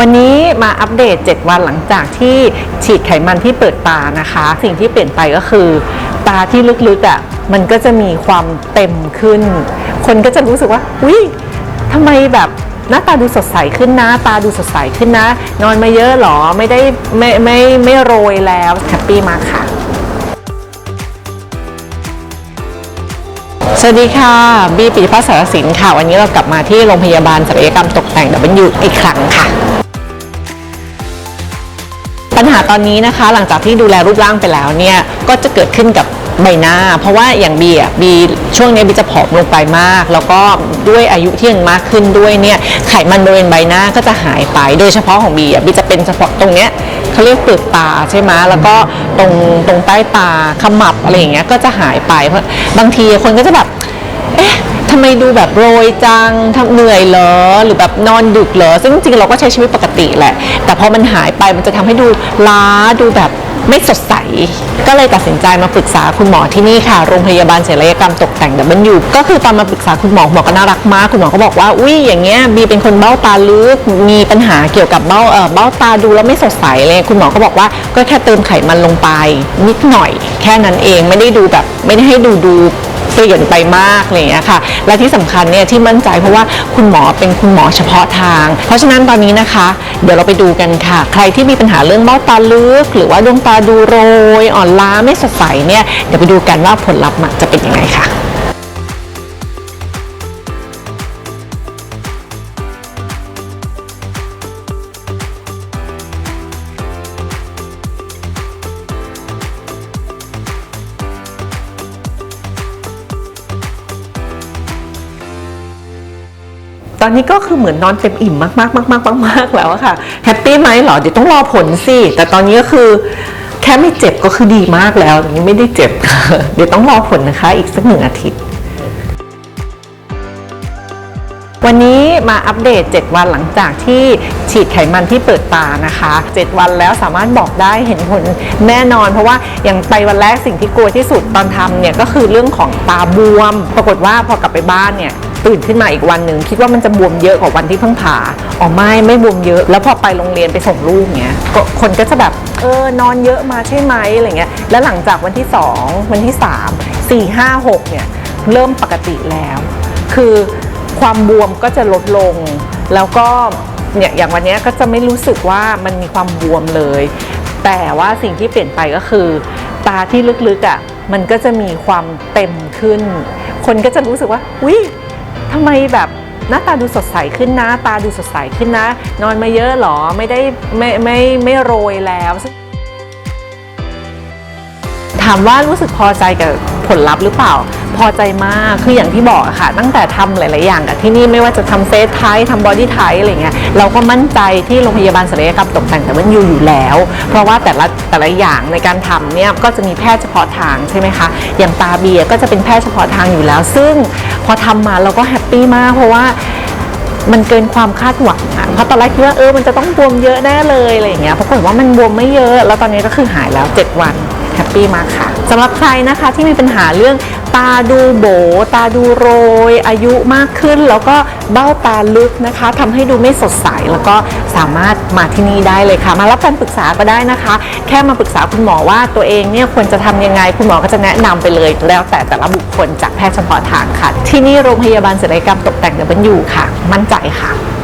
วันนี้มาอัปเดต 7 วันหลังจากที่ฉีดไขมันที่เปิดตานะคะ สิ่งที่เปลี่ยนไปก็คือ ตาที่ลึกๆอะ่ะมันก็จะมีความเต็มขึ้น คนก็จะรู้สึกว่าอุ้ยทำไมแบบหน้าตาดูสดใสขึ้นนะ ตาดูสดใสขึ้นนะ นอนมาเยอะหรอไม่ได้ไม่ไม่ไม่โรยแล้วแฮปปี้มากค่ะ สวัสดีค่ะ บีปิพัฒน์สารสินค่ะ วันนี้เรากลับมาที่โรงพยาบาลศัลยกรรมตกแต่ง W อีกครั้งค่ะ ปัญหาตอนนี้นะคะหลังจากที่ดูแลรูปร่างไปแล้วเนี่ยก็จะเกิดขึ้นกับใบหน้า เพราะว่าอย่างบีอะบีช่วงนี้บีจะผอมลงไปมาก แล้วก็ด้วยอายุที่ยังมากขึ้นด้วยเนี่ยไขมันบริเวณใบหน้าก็จะหายไป โดยเฉพาะของบีอะบีจะเป็นเฉพาะตรงเนี้ยเขาเรียกเปลือกตาใช่ไหมแล้วก็ตรงตรงใต้ตาขมับอะไรอย่างเงี้ยก็จะหายไปเพราะบางทีคนก็จะแบบเอ๊ะ ทำไมดูแบบโรยจังทำเหนื่อยเหรอ หรือแบบนอนดึกเหรอ ซึ่งจริงๆเราก็ใช้ชีวิตปกติแหละ แต่พอมันหายไปมันจะทำให้ดูล้าดูแบบไม่สดใส ก็เลยตัดสินใจมาปรึกษาคุณหมอที่นี่ค่ะ โรงพยาบาลศัลยกรรมตกแต่งดับเบิลยูก็คือตอนมาปรึกษาคุณหมอหมอก็น่ารักมาก คุณหมอก็บอกว่า อุ้ยอย่างเงี้ยบีเป็นคนเบ้าตาลึก มีปัญหาเกี่ยวกับเบ้าเออเบ้าตาดูแล้วไม่สดใสเลย คุณหมอก็บอกว่าก็แค่เติมไขมันลงไป นิดหน่อย แค่นั้นเองไม่ได้ดูแบบไม่ได้ให้ดูดู เปลี่ยนไปมากอะไรอย่างเงี้ยค่ะ และที่สำคัญเนี่ยที่มั่นใจเพราะว่าคุณหมอเป็นคุณหมอเฉพาะทาง เพราะฉะนั้นตอนนี้นะคะ เดี๋ยวเราไปดูกันค่ะ ใครที่มีปัญหาเรื่องเบ้าตาลึก หรือว่าดวงตาดูโรย อ่อนล้าไม่สดใสเนี่ยเดี๋ยวไปดูกันว่าผลลัพธ์มันจะเป็นยังไงค่ะ ตอนนี้ก็คือเหมือนนอนเต็มอิ่มมากๆมากๆมากๆแล้วค่ะแฮปปี้ไหมเหรอเดี๋ยวต้องรอผลสิแต่ตอนนี้ก็คือแค่ไม่เจ็บก็คือดีมากแล้วตอนนี้ไม่ได้เจ็บเดี๋ยวต้องรอผลนะคะอีกสักหนึ่งอาทิตย์ วันนี้มาอัปเดต 7 วันหลังจากที่ฉีดไขมันที่เปิดตานะคะ 7 วันแล้วสามารถบอกได้เห็นผลแน่นอน เพราะว่าอย่างไปวันแรกสิ่งที่กลัวที่สุดตอนทำเนี่ยก็คือเรื่องของตาบวม ปรากฏว่าพอกลับไปบ้านเนี่ย ตื่นขึ้นมาอีกวันหนึ่งคิดว่ามันจะบวมเยอะกว่าวันที่เพิ่งผ่าอ๋อไม่ไม่บวมเยอะ แล้วพอไปโรงเรียนไปส่งลูกเนี่ยก็คนก็จะแบบเออนอนเยอะมาใช่ไหมอะไรเงี้ยแล้วหลังจากวันที่ 2 วันที่ 3 4 5 6เนี่ยเริ่มปกติแล้ว คือความบวมก็จะลดลง แล้วก็เนี่ยอย่างวันนี้ก็จะไม่รู้สึกว่ามันมีความบวมเลย แต่ว่าสิ่งที่เปลี่ยนไปก็คือ ตาที่ลึกๆอะ่ะมันก็จะมีความเต็มขึ้น คนก็จะรู้สึกว่าอุ้ย ทำไมแบบหน้าตาดูสดใสขึ้นนะ ตาดูสดใสขึ้นนะ นอนมาเยอะหรอไม่ได้ไม่ไม่ไม่โรยแล้ว ถามว่ารู้สึกพอใจกับผลลัพธ์หรือเปล่า พอใจมากคืออย่างที่บอกค่ะ ตั้งแต่ทำหลาย ๆ อย่างกับที่นี่ไม่ว่าจะทำเฟสไททำบอดี้ไทอะไรเงี้ยเราก็มั่นใจที่โรงพยาบาลศัลยกรรมตกแต่งแต่มันอยู่อยู่แล้ว เพราะว่าแต่ละแต่ละอย่างในการทำเนี่ยก็จะมีแพทย์เฉพาะทางใช่ไหมคะอย่างตาเบียก็จะเป็นแพทย์เฉพาะทางอยู่แล้ว ซึ่ง พอทำมาเราก็แฮปปี้มากเพราะว่ามันเกินความคาดหวังอะเพราะตอนแรกคิดว่าเออมันจะต้องบวมเยอะแน่เลยอะไรอย่างเงี้ยปรากฏว่ามันบวมไม่เยอะ แล้วตอนนี้ก็คือหายแล้ว 7 วันแฮปปี้มากค่ะ สำหรับใครนะคะที่มีปัญหาเรื่องตาดูโบ ตาดูโรย อายุมากขึ้น แล้วก็เบ้าตาลึกนะคะทำให้ดูไม่สดใสแล้วก็สามารถมาที่นี่ได้เลยค่ะ มารับการปรึกษาก็ได้นะคะ แค่มาปรึกษาคุณหมอว่าตัวเองเนี่ยควรจะทำยังไง คุณหมอก็จะแนะนำไปเลย แล้วแต่แต่ละบุคคลจากแพทย์เฉพาะทางค่ะ ที่นี่โรงพยาบาลศัลยกรรมตกแต่งเดบันยูค่ะ มั่นใจค่ะ